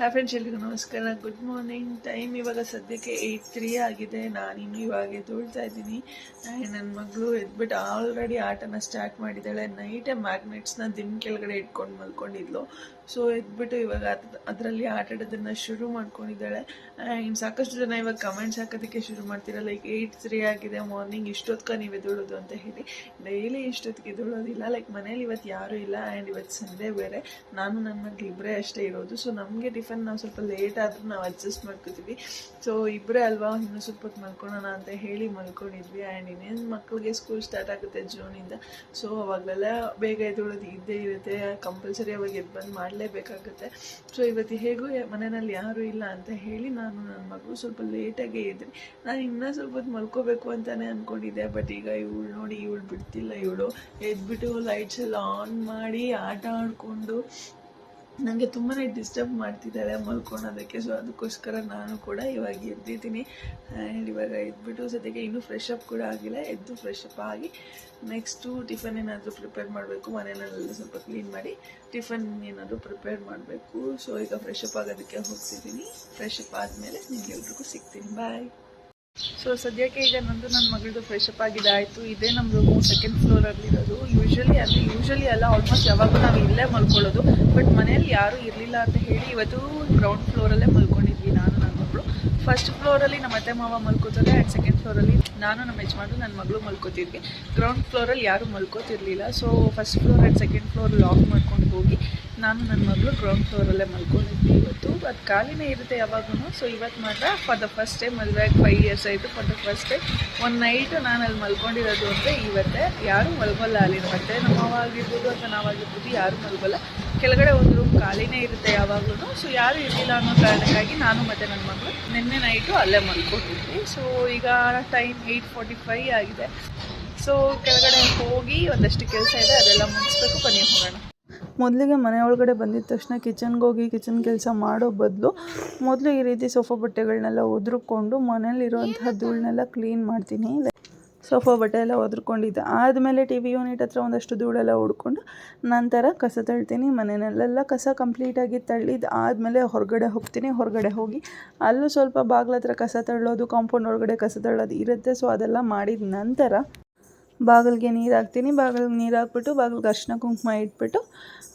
Hi friends ಎಲ್ರಿಗೂ ನಮಸ್ಕಾರ. Good morning time ಇವಾಗ ಸದ್ಯಕ್ಕೆ ಏಯ್ಟ್ ತ್ರೀ ಆಗಿದೆ. ನಾನಿನ್ನು ಇವಾಗ ಎದ್ದೊಳ್ತಾ ಇದ್ದೀನಿ. ನನ್ನ ಮಗಳು ಎದ್ಬಿಟ್ಟು ಆಲ್ರೆಡಿ ಆಟನ ಸ್ಟಾರ್ಟ್ ಮಾಡಿದ್ದಾಳೆ. ನೈಟೇ ಮ್ಯಾಗ್ನೆಟ್ಸ್ನ ದಿನ ಕೆಳಗಡೆ ಇಟ್ಕೊಂಡು ಮಲ್ಕೊಂಡಿದ್ಲು. ಸೊ ಎದ್ಬಿಟ್ಟು ಇವಾಗ ಅದರಲ್ಲಿ ಆಟ ಆಡೋದನ್ನ ಶುರು ಮಾಡ್ಕೊಂಡಿದ್ದಾಳೆ. ಇನ್ನು ಸಾಕಷ್ಟು ಜನ ಇವಾಗ ಕಮೆಂಟ್ಸ್ ಹಾಕೋದಕ್ಕೆ ಶುರು ಮಾಡ್ತೀರಾ ಲೈಕ್ ಏಯ್ಟ್ ತ್ರೀ ಆಗಿದೆ ಮಾರ್ನಿಂಗ್ ಇಷ್ಟೊತ್ಕ ನೀವು ಎದ್ದೊಳೋದು ಅಂತ ಹೇಳಿ ಡೈಲಿ ಇಷ್ಟೊತ್ತಿಗೆ ಎದ್ದೊಳೋದಿಲ್ಲ. ಲೈಕ್ ಮನೇಲಿ ಇವತ್ತು ಯಾರೂ ಇಲ್ಲ, ಆ್ಯಂಡ್ ಇವತ್ತು ಸಂಡೇ ಬೇರೆ. ನಾನು ನನ್ನ ಮಗಳು ಇಬ್ಬರೇ ಅಷ್ಟೇ ಇರೋದು. ಸೊ ನಮಗೆ ಟಿಫನ್ ನಾವು ಸ್ವಲ್ಪ ಲೇಟ್ ಆದರೂ ನಾವು ಅಡ್ಜಸ್ಟ್ ಮಾಡ್ಕೋತೀವಿ. ಸೊ ಇಬ್ಬರೇ ಅಲ್ವಾ, ಇನ್ನೂ ಸ್ವಲ್ಪ ಹೊತ್ತು ಮಲ್ಕೊಳ್ಳೋಣ ಅಂತ ಹೇಳಿ ಮಲ್ಕೊಂಡಿದ್ವಿ. ಆ್ಯಂಡ್ ಇನ್ನೇನು ಮಕ್ಕಳಿಗೆ ಸ್ಕೂಲ್ ಸ್ಟಾರ್ಟ್ ಆಗುತ್ತೆ ಜೂನಿಂದ ಸೊ ಅವಾಗಲೆಲ್ಲ ಬೇಗ ಎದ್ದೊಳೋದು ಇದ್ದೇ ಇರುತ್ತೆ. ಕಂಪಲ್ಸರಿ ಅವಾಗ ಎದ್ದು ಬಂದು ಮಾಡಲೇಬೇಕಾಗುತ್ತೆ ಸೊ ಇವತ್ತು ಹೇಗೂ ಮನೆಯಲ್ಲಿ ಯಾರೂ ಇಲ್ಲ ಅಂತ ಹೇಳಿ ನಾನು ನನ್ನ ಮಗಳು ಸ್ವಲ್ಪ ಲೇಟಾಗೇ ಇದ್ದೆ. ನಾನು ಇನ್ನೂ ಸ್ವಲ್ಪ ಹೊತ್ತು ಮಲ್ಕೋಬೇಕು ಅಂತಲೇ ಅಂದ್ಕೊಂಡಿದ್ದೆ ಬಟ್ ಈಗ ಇವಳು ನೋಡಿ, ಇವಳು ಬಿಡ್ತಿಲ್ಲ ಇವಳು. ಎದ್ಬಿಟ್ಟು ಲೈಟ್ಸ್ ಎಲ್ಲ ಆನ್ ಮಾಡಿ, ಆಟ ಆಡಿಕೊಂಡು ನನಗೆ ತುಂಬಾ ಡಿಸ್ಟರ್ಬ್ ಮಾಡ್ತಿದ್ದಾಳೆ ಮಲ್ಕೊಳ್ಳೋದಕ್ಕೆ ಸೊ ಅದಕ್ಕೋಸ್ಕರ ನಾನು ಕೂಡ ಇವಾಗ ಎದ್ದಿದ್ದೀನಿ ಆ್ಯಂಡ್ ಇವಾಗ ಎದ್ಬಿಟ್ಟು ಸದ್ಯಕ್ಕೆ ಇನ್ನೂ ಫ್ರೆಶ್ ಅಪ್ ಕೂಡ ಆಗಿಲ್ಲ. ಎದ್ದು ಫ್ರೆಶ್ ಅಪ್ ಆಗಿ ನೆಕ್ಸ್ಟು ಟಿಫನ್ ಏನಾದರೂ ಪ್ರಿಪೇರ್ ಮಾಡಬೇಕು. ಮನೆಯಲ್ಲೆಲ್ಲ ಸ್ವಲ್ಪ ಕ್ಲೀನ್ ಮಾಡಿ ಟಿಫನ್ ಏನಾದರೂ ಪ್ರಿಪೇರ್ ಮಾಡಬೇಕು. ಸೊ ಈಗ ಫ್ರೆಶ್ ಅಪ್ ಆಗೋದಕ್ಕೆ ಹೋಗ್ತಿದ್ದೀನಿ. ಫ್ರೆಶ್ ಅಪ್ ಆದಮೇಲೆ ನಿಮಗೆಲ್ರಿಗೂ ಸಿಗ್ತೀನಿ. ಬಾಯ್ ಸೊ ಸದ್ಯಕ್ಕೆ ಈಗ ನಂದು ನನ್ನ ಮಗಳದು ಫ್ರೆಶ್ ಅಪ್ ಆಗಿದೆ, ಆಯಿತು. ಇದೇ ನಮ್ಮ ರೂಮು ಸೆಕೆಂಡ್ ಫ್ಲೋರಲ್ಲಿರೋದು ಯೂಶ್ವಲಿ ಅಂದರೆ ಯೂಶ್ವಲಿ ಅಲ್ಲ ಆಲ್ಮೋಸ್ಟ್ ಯಾವಾಗೂ ನಾವು ಇಲ್ಲೇ ಮಲ್ಕೊಳ್ಳೋದು. ಬಟ್ ಮನೆಯಲ್ಲಿ ಯಾರೂ ಇರಲಿಲ್ಲ ಅಂತ ಹೇಳಿ ಇವತ್ತು ಗ್ರೌಂಡ್ ಫ್ಲೋರಲ್ಲೇ ಮಲ್ಕೊಂಡಿದ್ವಿ ನಾನು ನನ್ನ ಮಗಳು. ಫಸ್ಟ್ ಫ್ಲೋರಲ್ಲಿ ನಮ್ಮ ಅತ್ತೆ ಮಾವ ಮಲ್ಕೋತಾರೆ ಆ್ಯಂಡ್ ಸೆಕೆಂಡ್ ಫ್ಲೋರಲ್ಲಿ ನಾನು, ನಮ್ಮ ಯಜಮಾನ್ರು ನನ್ನ ಮಗಳು ಮಲ್ಕೋತಿದ್ವಿ. ಗ್ರೌಂಡ್ ಫ್ಲೋರಲ್ಲಿ ಯಾರೂ ಮಲ್ಕೋತಿರ್ಲಿಲ್ಲ. So first floor and second floor lock ಮಾಡ್ಕೊಂಡು ಹೋಗಿ ನಾನು ನನ್ನ ಮಗಳು ಗ್ರೌಂಡ್ ಫ್ಲೋರಲ್ಲೇ ಮಲ್ಕೊಂಡಿದ್ವಿ ಇವತ್ತು. ಅದು ಖಾಲಿನೇ ಇರುತ್ತೆ ಯಾವಾಗೂ ಸೊ ಇವತ್ತು ಮಾತ್ರ ಫಾರ್ ದ ಫಸ್ಟ್ ಟೈಮ್ ಮದುವೆ ಫೈವ್ ಇಯರ್ಸ್ ಆಯಿತು. ಫಾರ್ ದ ಫಸ್ಟ್ ಟೈಮ್ ಒಂದು ನೈಟು ನಾನು ಅಲ್ಲಿ ಮಲ್ಕೊಂಡಿರೋದು ಅಂದರೆ ಇವತ್ತೇ. ಯಾರೂ ಮಲ್ಗೋಲ್ಲ ಅಲ್ಲಿ. ಮತ್ತೆ ನಮ್ಮ ಅವ ಆಗಿರ್ಬೋದು ಅಥವಾ ನಾವಾಗಿರ್ಬೋದು ಯಾರೂ ಮಲ್ಗೋಲ್ಲ. ಕೆಳಗಡೆ ಒಂದು ರೂಮ್ ಖಾಲಿನೇ ಇರುತ್ತೆ ಯಾವಾಗಲೂ. ಸೊ ಯಾರೂ ಇರಲಿಲ್ಲ ಅನ್ನೋ ಕಾರಣಕ್ಕಾಗಿ ನಾನು ಮತ್ತು ನನ್ನ ಮಗಳು ನಿನ್ನೆ ನೈಟು ಅಲ್ಲೇ ಮಲ್ಕೊಂಡಿದ್ವಿ. ಸೊ ಈಗ ಟೈಮ್ ಏಯ್ಟ್ ಫಾರ್ಟಿ ಫೈ ಆಗಿದೆ. ಸೊ ಕೆಳಗಡೆ ಹೋಗಿ ಒಂದಷ್ಟು ಕೆಲಸ ಇದೆ, ಅದೆಲ್ಲ ಮುಗಿಸ್ಬೇಕು. ಬನ್ನಿ ಹೋಗೋಣ. ಮೊದಲಿಗೆ ಮನೆ ಒಳಗಡೆ ಬಂದಿದ ತಕ್ಷಣ ಕಿಚನ್ಗೆ ಹೋಗಿ ಕಿಚನ್ ಕೆಲಸ ಮಾಡೋ ಬದಲು ಮೊದಲು ಈ ರೀತಿ ಸೋಫಾ ಬಟ್ಟೆಗಳನ್ನೆಲ್ಲ ಒದ್ರುಕೊಂಡು ಮನೇಲಿರುವಂತಹ ಧೂಳನ್ನೆಲ್ಲ ಕ್ಲೀನ್ ಮಾಡ್ತೀನಿ. ಸೋಫಾ ಬಟ್ಟೆ ಎಲ್ಲ ಒದ್ರುಕೊಂಡಿದ್ದೆ. ಆದಮೇಲೆ ಟಿ ವಿ ಯೂನಿಟ್ ಹತ್ರ ಒಂದಷ್ಟು ಧೂಳೆಲ್ಲ ಹೊಡ್ಕೊಂಡು ನಂತರ ಕಸ ತಳ್ತೀನಿ. ಮನೆಯಲ್ಲೆಲ್ಲ ಕಸ ಕಂಪ್ಲೀಟಾಗಿ ತಳ್ಳಿದ್ದು ಆದಮೇಲೆ ಹೊರಗಡೆ ಹೋಗ್ತೀನಿ. ಹೊರಗಡೆ ಹೋಗಿ ಅಲ್ಲೂ ಸ್ವಲ್ಪ ಬಾಗ್ಲ ಹತ್ರ ಕಸ ತಳ್ಳೋದು ಕಾಂಪೌಂಡ್ ಒಳಗಡೆ ಕಸ ತಳ್ಳೋದು ಇರುತ್ತೆ. ಸೊ ಅದೆಲ್ಲ ಮಾಡಿದ ನಂತರ ಬಾಗಿಲಿಗೆ ನೀರು ಹಾಕ್ತೀನಿ. ಬಾಗಿಲಿಗೆ ನೀರು ಹಾಕ್ಬಿಟ್ಟು ಬಾಗಿಲಿಗೆ ಅರ್ಶಿನ ಕುಂಕುಮ ಇಟ್ಬಿಟ್ಟು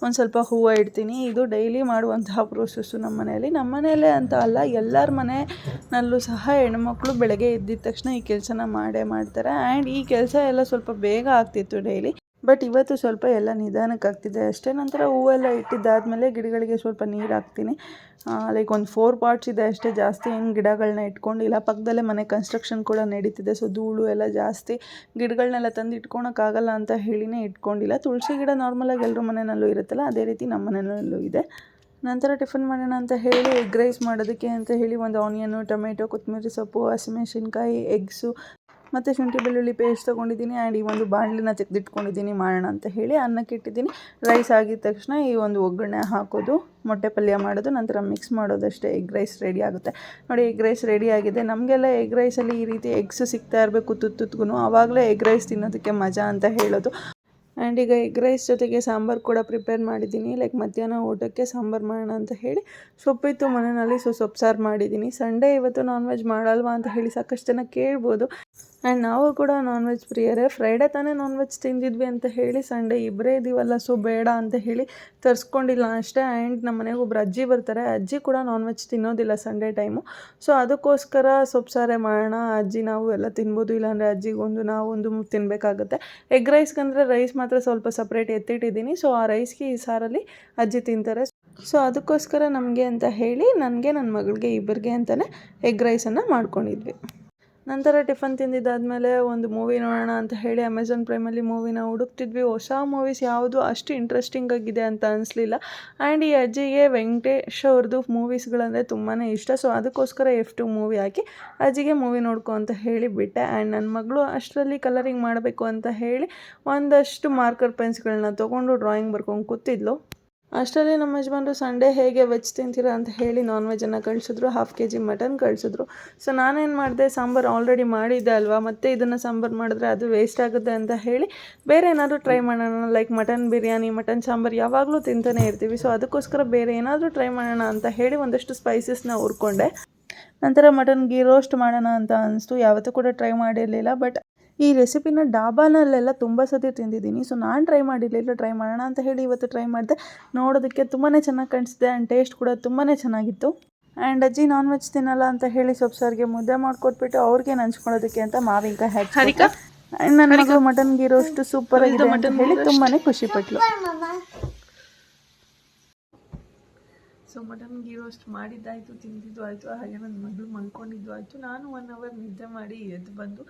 ಒಂದು ಸ್ವಲ್ಪ ಹೂವು ಇಡ್ತೀನಿ. ಇದು ಡೈಲಿ ಮಾಡುವಂತಹ ಪ್ರೋಸೆಸ್ಸು ನಮ್ಮ ಮನೆಯಲ್ಲಿ ನಮ್ಮ ಮನೆಯಲ್ಲೇ ಅಂತ ಅಲ್ಲ, ಎಲ್ಲರ ಮನೆಯಲ್ಲೂ ಸಹ ಹೆಣ್ಮಕ್ಳು ಬೆಳಗ್ಗೆ ಎದ್ದಿದ ತಕ್ಷಣ ಈ ಕೆಲಸನ ಮಾಡೇ ಮಾಡ್ತಾರೆ. ಆ್ಯಂಡ್ ಈ ಕೆಲಸ ಎಲ್ಲ ಸ್ವಲ್ಪ ಬೇಗ ಆಗ್ತಿತ್ತು ಡೈಲಿ ಬಟ್ ಇವತ್ತು ಸ್ವಲ್ಪ ಎಲ್ಲ ನಿಧಾನಕ್ಕೆ ಆಗ್ತಿದೆ. ಅಷ್ಟೇ ನಂತರ ಹೂವೆಲ್ಲ ಇಟ್ಟಿದ್ದಾದಮೇಲೆ ಗಿಡಗಳಿಗೆ ಸ್ವಲ್ಪ ನೀರು ಹಾಕ್ತೀನಿ. ಲೈಕ್ ಒಂದು ಫೋರ್ ಪಾರ್ಟ್ಸ್ ಇದೆ ಅಷ್ಟೇ, ಜಾಸ್ತಿ ಏನು ಗಿಡಗಳನ್ನ ಇಟ್ಕೊಂಡಿಲ್ಲ ಪಕ್ಕದಲ್ಲೇ ಮನೆ ಕನ್ಸ್ಟ್ರಕ್ಷನ್ ಕೂಡ ನಡೀತಿದೆ ಸೊ ಧೂಳು ಎಲ್ಲ ಜಾಸ್ತಿ. ಗಿಡಗಳನ್ನೆಲ್ಲ ತಂದು ಇಟ್ಕೊಳಕ್ಕಾಗಲ್ಲ ಅಂತ ಹೇಳಿನೇ ಇಟ್ಕೊಂಡಿಲ್ಲ. ತುಳಸಿ ಗಿಡ ನಾರ್ಮಲಾಗಿ ಎಲ್ಲರ ಮನೆಯಲ್ಲೂ ಇರುತ್ತಲ್ಲ, ಅದೇ ರೀತಿ ನಮ್ಮ ಮನೆಯಲ್ಲೂ ಇದೆ. ನಂತರ ಟಿಫನ್ ಮಾಡೋಣ ಅಂತ ಹೇಳಿ ಎಗ್ ರೈಸ್ ಮಾಡೋದಕ್ಕೆ ಅಂತ ಹೇಳಿ, ಒಂದು ಆನಿಯನ್ನು ಟೊಮೆಟೊ ಕೊತ್ತಂಬರಿ ಸೊಪ್ಪು, ಹಸಿಮೆಣಸಿನ್ಕಾಯಿ ಎಗ್ಸು ಮತ್ತು ಶುಂಠಿ ಬೆಳ್ಳುಳ್ಳಿ ಪೇಸ್ಟ್ ತೊಗೊಂಡಿದ್ದೀನಿ ಆ್ಯಂಡ್ ಈ ಒಂದು ಬಾಣಲಿನ ತೆಗೆದಿಟ್ಕೊಂಡಿದ್ದೀನಿ ಮಾಡೋಣ ಅಂತ ಹೇಳಿ ಅನ್ನಕ್ಕೆ ಇಟ್ಟಿದ್ದೀನಿ. ರೈಸ್ ಆಗಿದ ತಕ್ಷಣ ಈ ಒಂದು ಒಗ್ಗರಣೆ ಹಾಕೋದು, ಮೊಟ್ಟೆ ಪಲ್ಯ ಮಾಡೋದು, ನಂತರ ಮಿಕ್ಸ್ ಮಾಡೋದಷ್ಟೇ ಎಗ್ ರೈಸ್ ರೆಡಿ ಆಗುತ್ತೆ. ನೋಡಿ ಎಗ್ ರೈಸ್ ರೆಡಿ ಆಗಿದೆ. ನಮಗೆಲ್ಲ ಎಗ್ ರೈಸಲ್ಲಿ ಈ ರೀತಿ ಎಗ್ಸ್ ಸಿಗ್ತಾ ಇರಬೇಕು ತುತ್ತುತ್ಗೂ ಆವಾಗಲೇ ಎಗ್ ರೈಸ್ ತಿನ್ನೋದಕ್ಕೆ ಮಜಾ ಅಂತ ಹೇಳೋದು. ಆ್ಯಂಡ್ ಈಗ ಎಗ್ ರೈಸ್ ಜೊತೆಗೆ ಸಾಂಬಾರು ಕೂಡ ಪ್ರಿಪೇರ್ ಮಾಡಿದ್ದೀನಿ. ಲೈಕ್ ಮಧ್ಯಾಹ್ನ ಊಟಕ್ಕೆ ಸಾಂಬಾರು ಮಾಡೋಣ ಅಂತ ಹೇಳಿ ಸೊಪ್ಪಿತ್ತು ಮನೆಯಲ್ಲಿ. ಸೊ ಸೊಪ್ಪು ಸಾರು ಮಾಡಿದ್ದೀನಿ. ಸಂಡೇ ಇವತ್ತು ನಾನ್ ವೆಜ್ ಮಾಡಲ್ವಾ ಅಂತ ಹೇಳಿ ಸಾಕಷ್ಟು ಜನ ಕೇಳ್ಬೋದು. ಆ್ಯಂಡ್ ನಾವು ಕೂಡ ನಾನ್ ವೆಜ್ ಪ್ರಿಯರೇ ಫ್ರೈಡೇ ತಾನೇ ನಾನ್ ವೆಜ್ ತಿಂದಿದ್ವಿ ಅಂತ ಹೇಳಿ ಸಂಡೇ ಇಬ್ಬರೇ ಇದೀವಲ್ಲ ಸೊ ಬೇಡ ಅಂತ ಹೇಳಿ ತರಿಸ್ಕೊಂಡಿಲ್ಲ ಅಷ್ಟೇ. ಆ್ಯಂಡ್ ನಮ್ಮ ಮನೆಗೆ ಒಬ್ರು ಅಜ್ಜಿ ಬರ್ತಾರೆ. ಅಜ್ಜಿ ಕೂಡ ನಾನ್ ವೆಜ್ ತಿನ್ನೋದಿಲ್ಲ ಸಂಡೇ ಟೈಮು ಸೊ ಅದಕ್ಕೋಸ್ಕರ ಸೊಪ್ಪು ಸಾರೇ ಮಾಡೋಣ, ಅಜ್ಜಿ ನಾವು ಎಲ್ಲ ತಿನ್ಬೋದು, ಇಲ್ಲಾಂದರೆ ಅಜ್ಜಿಗೊಂದು ನಾವೊಂದು ತಿನ್ನಬೇಕಾಗುತ್ತೆ ಎಗ್ ರೈಸ್ಗಂದರೆ ರೈಸ್ ಮಾತ್ರ ಸ್ವಲ್ಪ ಸಪ್ರೇಟ್ ಎತ್ತಿಟ್ಟಿದ್ದೀನಿ. ಸೊ ಆ ರೈಸ್ಗೆ ಈ ಸಾರಲ್ಲಿ ಅಜ್ಜಿ ತಿಂತಾರೆ. ಸೊ ಅದಕ್ಕೋಸ್ಕರ ನಮಗೆ ಅಂತ ಹೇಳಿ, ನನಗೆ ನನ್ನ ಮಗಳಿಗೆ ಇಬ್ಬರಿಗೆ ಅಂತಲೇ ಎಗ್ ರೈಸನ್ನು ಮಾಡ್ಕೊಂಡಿದ್ವಿ. ನಂತರ ಟಿಫನ್ ತಿಂದಿದ್ದಾದಮೇಲೆ ಒಂದು ಮೂವಿ ನೋಡೋಣ ಅಂತ ಹೇಳಿ ಅಮೆಝಾನ್ ಪ್ರೈಮಲ್ಲಿ ಮೂವಿನ ಹುಡುಕ್ತಿದ್ವಿ. ಹೊಸ ಮೂವೀಸ್ ಯಾವುದು ಅಷ್ಟು ಇಂಟ್ರೆಸ್ಟಿಂಗ್ ಆಗಿದೆ ಅಂತ ಅನಿಸ್ಲಿಲ್ಲ. ಆ್ಯಂಡ್ ಈ ಅಜ್ಜಿಗೆ ವೆಂಕಟೇಶ್ ಅವ್ರದ್ದು ಮೂವೀಸ್ಗಳಂದರೆ ತುಂಬಾ ಇಷ್ಟ. ಸೊ ಅದಕ್ಕೋಸ್ಕರ ಎಫ್ ಟು ಮೂವಿ ಹಾಕಿ ಅಜ್ಜಿಗೆ ಮೂವಿ ನೋಡ್ಕೊ ಅಂತ ಹೇಳಿ ಬಿಟ್ಟೆ. ಆ್ಯಂಡ್ ನನ್ನ ಮಗಳು ಅಷ್ಟರಲ್ಲಿ ಕಲರಿಂಗ್ ಮಾಡಬೇಕು ಅಂತ ಹೇಳಿ ಒಂದಷ್ಟು ಮಾರ್ಕರ್ ಪೆನ್ಸ್ಗಳನ್ನ ತೊಗೊಂಡು ಡ್ರಾಯಿಂಗ್ ಬರ್ಕೊಂಡು ಕೂತಿದ್ಲು. ಅಷ್ಟರಲ್ಲಿ ನಮ್ಮ ಯಜಮಾನರು, ಸಂಡೇ ಹೇಗೆ ವೆಜ್ ತಿಂತೀರಾ? ಅಂತ ಹೇಳಿ ನಾನ್ ವೆಜ್ಜನ್ನು ಕಳಿಸಿದ್ರು. ಹಾಫ್ ಕೆ ಜಿ ಮಟನ್ ಕಳಿಸಿದ್ರು. ಸೊ ನಾನೇನು ಮಾಡಿದೆ? ಸಾಂಬಾರು ಆಲ್ರೆಡಿ ಮಾಡಿದ್ದೆ ಅಲ್ವಾ? ಮತ್ತೆ ಇದನ್ನು ಸಾಂಬಾರು ಮಾಡಿದ್ರೆ ಅದು ವೇಸ್ಟ್ ಆಗುತ್ತೆ ಅಂತ ಹೇಳಿ ಬೇರೆ ಏನಾದರೂ ಟ್ರೈ ಮಾಡೋಣ. Like mutton biryani mutton sambar ಯಾವಾಗಲೂ ತಿಂತಾನೆ ಇರ್ತೀವಿ. ಸೊ ಅದಕ್ಕೋಸ್ಕರ ಬೇರೆ ಏನಾದರೂ ಟ್ರೈ ಮಾಡೋಣ ಅಂತ ಹೇಳಿ ಒಂದಷ್ಟು ಸ್ಪೈಸಸ್ನ ಹುರ್ಕೊಂಡೆ. ನಂತರ ಮಟನ್ ಗೀ ರೋಸ್ಟ್ ಮಾಡೋಣ ಅಂತ ಅನಿಸ್ತು. ಯಾವತ್ತೂ ಕೂಡ ಟ್ರೈ ಮಾಡಿರಲಿಲ್ಲ ಬಟ್ ಈ ರೆಸಿಪಿನ ಡಾಬಾನಲ್ಲೆಲ್ಲ ತುಂಬ ಸತಿ ತಿಂದಿದ್ದೀನಿ. ಸೊ ನಾನು ಟ್ರೈ ಮಾಡಿರಲಿಲ್ಲ ಟ್ರೈ ಮಾಡೋಣ ಅಂತ ಹೇಳಿ ಇವತ್ತು ಟ್ರೈ ಮಾಡಿದೆ. ನೋಡೋದಕ್ಕೆ ತುಂಬಾ ಚೆನ್ನಾಗಿ ಕಾಣಿಸಿದೆ ಆ್ಯಂಡ್ ಟೇಸ್ಟ್ ಕೂಡ ತುಂಬಾ ಚೆನ್ನಾಗಿತ್ತು. ಆ್ಯಂಡ್ ಅಜ್ಜಿ ನಾನ್ ವೆಜ್ ತಿನ್ನಲ್ಲ ಅಂತ ಹೇಳಿ ಸೊಪ್ಪು ಸಾರಿಗೆ ಮುದ್ದೆ ಮಾಡಿಕೊಟ್ಬಿಟ್ಟು ಅವ್ರಿಗೆ ನಂಚ್ಕೊಳ್ಳೋದಕ್ಕೆ ಅಂತ ಮಾವಿನಕಾಯಿ ಹಾಕಿ ಆ್ಯಂಡ್ ನನ್ನ ಮಗಳು ಮಟನ್ ಸೂಪರ್ ಆಗಿದೆ ಅಂತ ಹೇಳಿ ತುಂಬಾ ಖುಷಿ ಪಟ್ಲು ಸೊ ಮಟನ್ ಗೀ ರೋಸ್ಟ್ ಮಾಡಿದ್ದಾಯಿತು ತಿಂದಿದ್ದು ಆಯಿತು ಹಾಗೆ ನನ್ನ ಮಗಳು ಮಲ್ಕೊಂಡಿದ್ದು ಆಯಿತು. ನಾನು ಒನ್ ಅವರ್ ನಿದ್ದೆ ಮಾಡಿ ಎದ್ದು ಬಂದು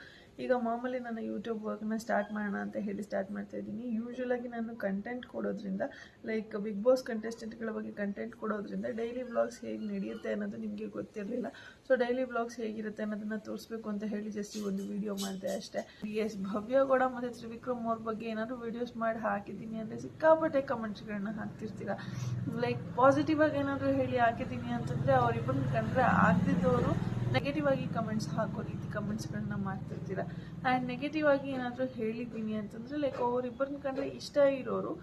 ಈಗ ಮಾಮೂಲಿ ನಾನು ಯೂಟ್ಯೂಬ್ ವರ್ಕ್ನ ಸ್ಟಾರ್ಟ್ ಮಾಡೋಣ ಅಂತ ಹೇಳಿ ಸ್ಟಾರ್ಟ್ ಮಾಡ್ತಾ ಇದ್ದೀನಿ. ಯೂಶ್ವಲಾಗಿ ನಾನು ಕಂಟೆಂಟ್ ಕೊಡೋದ್ರಿಂದ ಲೈಕ್ ಬಿಗ್ ಬಾಸ್ ಕಂಟೆಸ್ಟೆಂಟ್ಗಳ ಬಗ್ಗೆ ಕಂಟೆಂಟ್ ಕೊಡೋದ್ರಿಂದ ಡೈಲಿ ವ್ಲಾಗ್ಸ್ ಹೇಗೆ ನಡೆಯುತ್ತೆ ಅನ್ನೋದು ನಿಮಗೆ ಗೊತ್ತಿರಲಿಲ್ಲ. ಸೊ ಡೈಲಿ ವ್ಲಾಗ್ಸ್ ಹೇಗಿರುತ್ತೆ ಅನ್ನೋದನ್ನು ತೋರಿಸ್ಬೇಕು ಅಂತ ಹೇಳಿ ಜಸ್ಟ್ ಒಂದು ವಿಡಿಯೋ ಮಾಡಿದೆ ಅಷ್ಟೇ. ಎಸ್ ಭವ್ಯ ಗೌಡ ಮತ್ತು ತ್ರಿವಿಕ್ರಮ್ ಅವ್ರ ಬಗ್ಗೆ ಏನಾದರೂ ವಿಡಿಯೋಸ್ ಮಾಡಿ ಹಾಕಿದ್ದೀನಿ ಅಂದರೆ ಸಿಕ್ಕಾಪಟ್ಟೆ ಕಮೆಂಟ್ಸ್ಗಳನ್ನ ಹಾಕ್ತಿರ್ತೀರ. ಲೈಕ್ ಪಾಸಿಟಿವ್ ಆಗಿ ಏನಾದರೂ ಹೇಳಿ ಹಾಕಿದ್ದೀನಿ ಅಂತಂದರೆ ಅವರಿಬ್ಬರನ್ನ ಕಂಡ್ರೆ ಆಗದಿದ್ದವರು ನೆಗೆಟಿವ್ ಆಗಿ ಕಮೆಂಟ್ಸ್ ಹಾಕೋ ರೀತಿ ಕಮೆಂಟ್ಸ್ಗಳನ್ನ ಮಾಡ್ತಿರ್ತೀರ? ಆ್ಯಂಡ್ ನೆಗೆಟಿವ್ ಆಗಿ ಏನಾದರೂ ಹೇಳಿದ್ದೀನಿ ಅಂತಂದರೆ ಲೈಕ್ ಅವರಿಬ್ಬರನ್ನ ಕಂಡ್ರೆ ಇಷ್ಟ ಇರೋರು